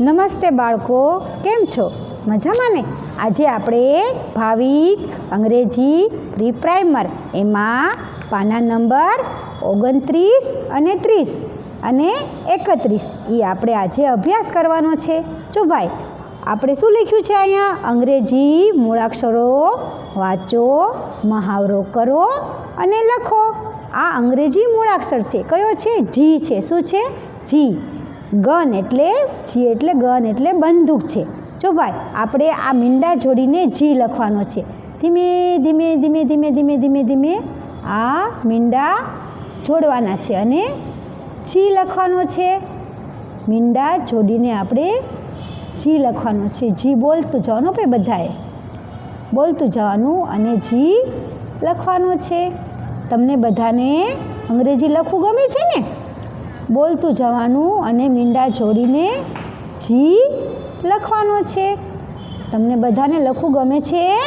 નમસ્તે બાળકો, કેમ છો? મજામાં ને? આજે આપણે ભાવિક અંગ્રેજી પ્રી પ્રાઇમર, એમાં પાના નંબર ઓગણત્રીસ અને ત્રીસ અને એકત્રીસ. એ આપણે આજે અભ્યાસ કરવાનો છે. જો ભાઈ, આપણે શું લખ્યું છે અહીંયા? અંગ્રેજી મૂળાક્ષરો વાંચો, મહાવરો કરો અને લખો. આ અંગ્રેજી મૂળાક્ષર છે. કયો છે? જી છે. શું છે? જી. ગન એટલે જી એટલે ગન એટલે બંદૂક છે. જો ભાઈ, આપણે આ મીંડા જોડીને જી લખવાનો છે. ધીમે ધીમે ધીમે ધીમે ધીમે ધીમે ધીમે આ મીંડા જોડવાના છે અને જી લખવાનો છે. મીંડા જોડીને આપણે જી લખવાનો છે. જી બોલતું જવાનું ભાઈ બધાએ? બોલતું જવાનું અને જી લખવાનું છે. તમને બધાને અંગ્રેજી લખવું ગમે છે ને? બોલતું જવાનું અને મીંડા જોડીને જી લખવાનો છે. તમને બધાને લખવું ગમે છે?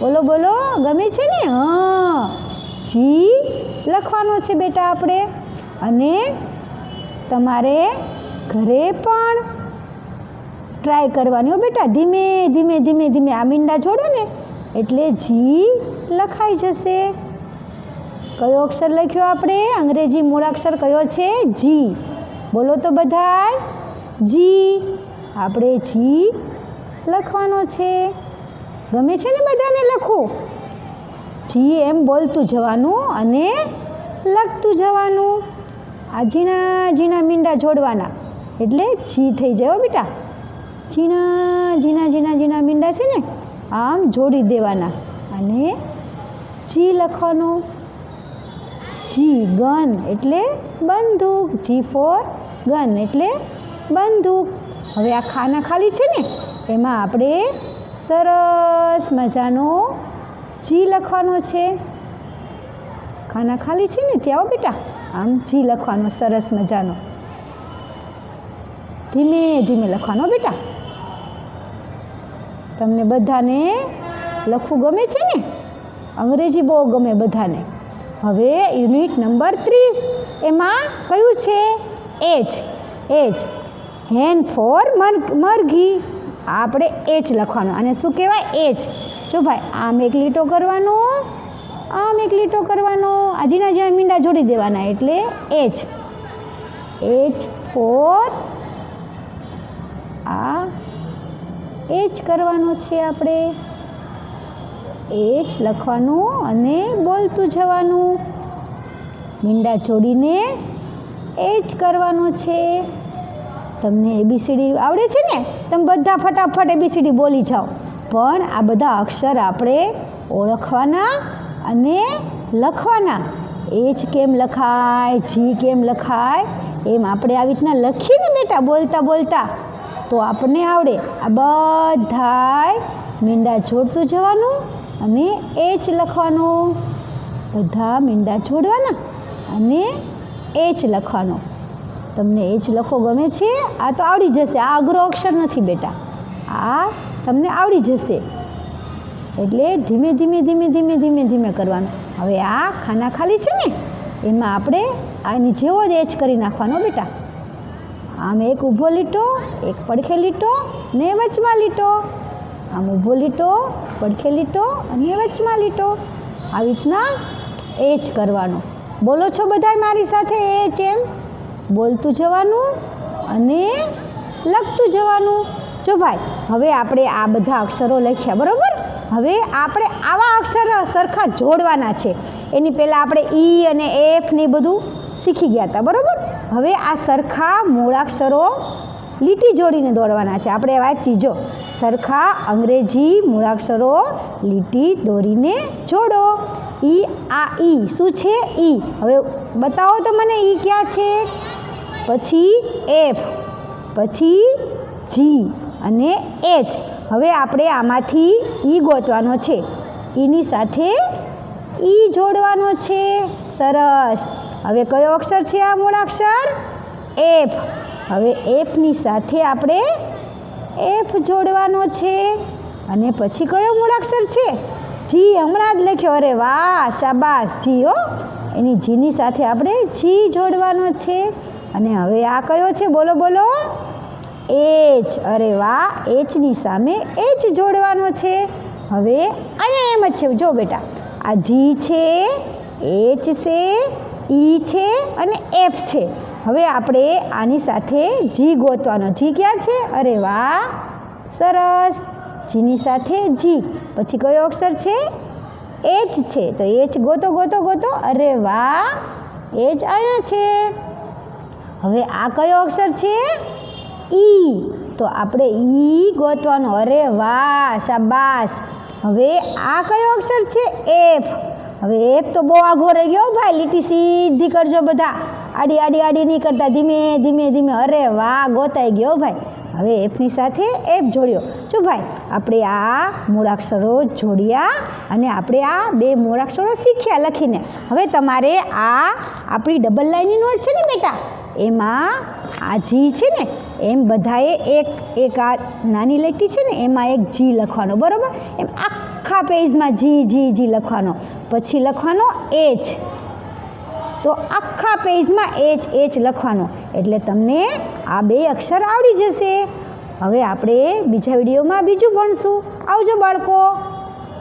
બોલો બોલો, ગમે છે ને? હા. જી લખવાનો છે બેટા આપણે. અને તમારે ઘરે પણ ટ્રાય કરવાની હો બેટા. ધીમે ધીમે ધીમે ધીમે. આ મીંડા જોડો ને. એટલે જી લખાઈ જશે. કયો અક્ષર લખ્યો આપણે? અંગ્રેજી મૂળાક્ષર કયો છે? જી. બોલો તો બધાય. જી. આપણે જી લખવાનો છે. ગમે છે ને બધાને લખવું જી એમ બોલતું જવાનું અને લખતું જવાનું. આ ઝીણા ઝીણા મીંડા જોડવાના. એટલે જી થઈ જાય બેટા. ઝીણા ઝીણા ઝીણા ઝીણા મીંડા છે ને, આમ જોડી દેવાના. અને જી લખવાનું. જી, ગન એટલે બંદૂક. જી, ફોર, ગન એટલે બંદૂક. હવે આ ખાના ખાલી છે ને, એમાં આપણે સરસ મજાનો જી લખવાનો છે. ખાના ખાલી છે ને ત્યાં બેટા? આમ જી લખવાનો, સરસ મજાનો. ધીમે ધીમે લખવાનો બેટા. તમને બધાને લખવું ગમે છે ને? અંગ્રેજી બહુ ગમે બધાને. હવે યુનિટ નંબર ત્રીસ. એમાં કયું છે? એચ એચ હેન ફોર મરઘી. આપણે એચ લખવાનું. અને શું કહેવાય? એચ જો ભાઈ, આમ એક લીટો કરવાનો, આમ એક લીટો કરવાનો. આ ઝીણા ઝીણા મીંડા જોડી દેવાના એટલે એચ એચ ફોર આ એચ કરવાનો છે આપણે. એચ લખવાનું અને બોલતું જવાનું. મીંડા જોડીને જ કરવાનું છે. તમને એબીસીડી આવડે છે ને? તમે બધા ફટાફટ એબીસીડી બોલી જાઓ. પણ આ બધા અક્ષર આપણે ઓળખવાના અને લખવાના. એચ કેમ લખાય, જી કેમ લખાય, એમ આપણે આવી રીતના લખીને બેટા બોલતા બોલતા તો આપણને આવડે. આ બધાય મીંડા જોડતું જવાનું અને એચ લખવાનું. બધા મીંડા છોડવાના અને એચ લખવાનો. તમને એચ લખો ગમે છે, આ તો આવડી જશે. આ અઘરો અક્ષર નથી બેટા. આ તમને આવડી જશે. એટલે ધીમે ધીમે ધીમે ધીમે ધીમે ધીમે કરવાનું. હવે આ ખાના ખાલી છે ને, એમાં આપણે આની જેવો જ એચ કરી નાખવાનો બેટા. આમ એક ઊભો લીટો, એક પડખે લીટો ને વચમાં લીટો. આમ ઊભો લીટો પડખે લીટો અને વચમાં લીટો. આવી રીતના એચ કરવાનો. બોલો છો બધાય મારી સાથે એચ એમ? બોલતું જવાનું અને લખતું જવાનું. જો ભાઈ, હવે આપણે આ બધા અક્ષરો લખ્યા, બરાબર? હવે આપણે આવા અક્ષર સરખા જોડવાના છે. એની પહેલાં આપણે ઈ અને એફ ને બધું શીખી ગયા હતા બરાબર? હવે આ સરખા મૂળાક્ષરો લીટી જોડીને દોડવાના છે. આપણે વાંચી જો. સરખા અંગ્રેજી મૂળાક્ષરો લીટી દોરીને જોડો. ઈ, આ, ઈ, શું છે ઈ? હવે બતાવો તો મને ઈ ક્યાં છે? પછી એફ, પછી જી અને એચ. હવે આપણે આમાંથી ઈ ગોતવાનો છે. ઈની સાથે ઈ જોડવાનો છે. સરસ. હવે કયો અક્ષર છે આ મૂળાક્ષર? એફ. હવે એફની સાથે આપણે એફ જોડવાનો છે. અને પછી કયો મૂળાક્ષર છે? જી હમણાં જ લખ્યો. અરે વાહ, શાબાશ જી હો. એની જીની સાથે આપણે જી જોડવાનો છે. અને હવે આ કયો છે? બોલો બોલો. એચ. અરે વાહ, એચની સામે એચ જોડવાનો છે. હવે અહીંયા એમ જ છે. જો બેટા, આ જી છે, એચ છે, ઈ છે અને એફ છે. હવે આપણે આની સાથે જી ગોતવાનો. જી ક્યાં છે? અરે વાહ! સરસ! જીની સાથે જી. પછી કયો અક્ષર છે? એચ છે. તો એચ ગોતો ગોતો ગોતો. અરે વાહ! એચ અહીંયા છે. હવે આ કયો અક્ષર છે? ઈ. તો આપણે ઈ ગોતવાનો. અરે વાહ! શાબાશ! હવે આ કયો અક્ષર છે? એફ. હવે એફ તો બહુ આઘો રહી ગયો ભાઈ. લીટી સીધી કરજો બધા. આડી આડી આડી નહીં કરતા. ધીમે ધીમે ધીમે. અરે વાહ, ગોતાઈ ગયો ભાઈ. હવે એફની સાથે એફ જોડ્યો. જો ભાઈ, આપણે આ મૂળાક્ષરો જોડ્યા અને આપણે આ બે મૂળાક્ષરો શીખ્યા લખીને. હવે તમારે આ આપણી ડબલ લાઈનની નોટ છે ને બેટા? એમાં આ જી છે ને, એમ બધાએ એક એક આ નાની લેટી છે ને, એમાં એક જી લખવાનો, બરાબર? એમ આખા પેજમાં જી જી જી લખવાનો. પછી લખવાનો એચ તો આખા પેજમાં એચ એચ લખવાનો. એટલે તમને આ બે અક્ષર આવડી જશે. હવે આપણે બીજા વિડીયોમાં બીજું ભણશું. આવજો બાળકો.